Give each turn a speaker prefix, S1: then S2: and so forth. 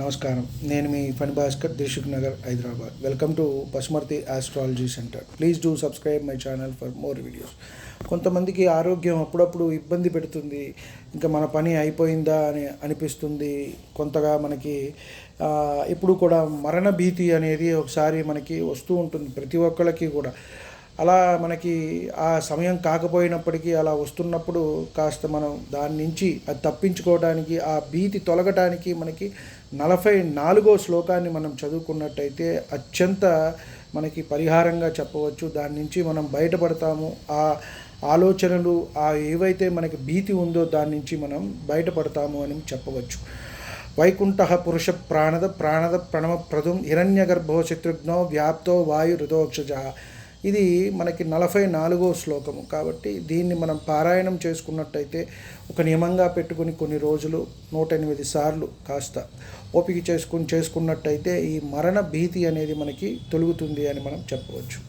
S1: నమస్కారం. నేను మీ Phani Bhaskar Dilsukhnagar Hyderabad. Welcome to Pasumarthi astrology centre. Please do subscribe my channel for more videos. కొంతమందికి ఆరోగ్యం అప్పుడప్పుడు ఇబ్బంది పెడుతుంది. ఇంకా మన పని అయిపోయిందా అని అనిపిస్తుంది. కొంతగా మనకి ఇప్పుడు కూడా మరణ భీతి అనేది ఒకసారి మనకి వస్తూ ఉంటుంది. ప్రతి ఒక్కళ్ళకి కూడా. అలా మనకి ఆ సమయం కాకపోయినప్పటికీ అలా వస్తున్నప్పుడు కాస్త మనం దాని నుంచి అది తప్పించుకోవడానికి ఆ భీతి తొలగటానికి మనకి నలభై నాలుగో శ్లోకాన్ని మనం చదువుకున్నట్టయితే అత్యంత మనకి పరిహారంగా చెప్పవచ్చు. దాని నుంచి మనం బయటపడతాము. ఆ ఆలోచనలు ఆ ఏవైతే మనకి భీతి ఉందో దాని నుంచి మనం బయటపడతాము అని చెప్పవచ్చు. వైకుంఠ పురుష ప్రాణద ప్రాణద ప్రణవప్రదం హిరణ్యగర్భో శత్రుఘ్నో వ్యాప్తో వాయు రుదోక్షజ. ఇది మనకి నలభై నాలుగో శ్లోకము. కాబట్టి దీన్ని మనం పారాయణం చేసుకున్నట్టయితే ఒక నియమంగా పెట్టుకుని కొన్ని రోజులు నూట ఎనిమిది సార్లు కాస్త ఓపిక చేసుకుని చేసుకున్నట్టయితే ఈ మరణ భీతి అనేది మనకి తొలుగుతుంది అని మనం చెప్పవచ్చు.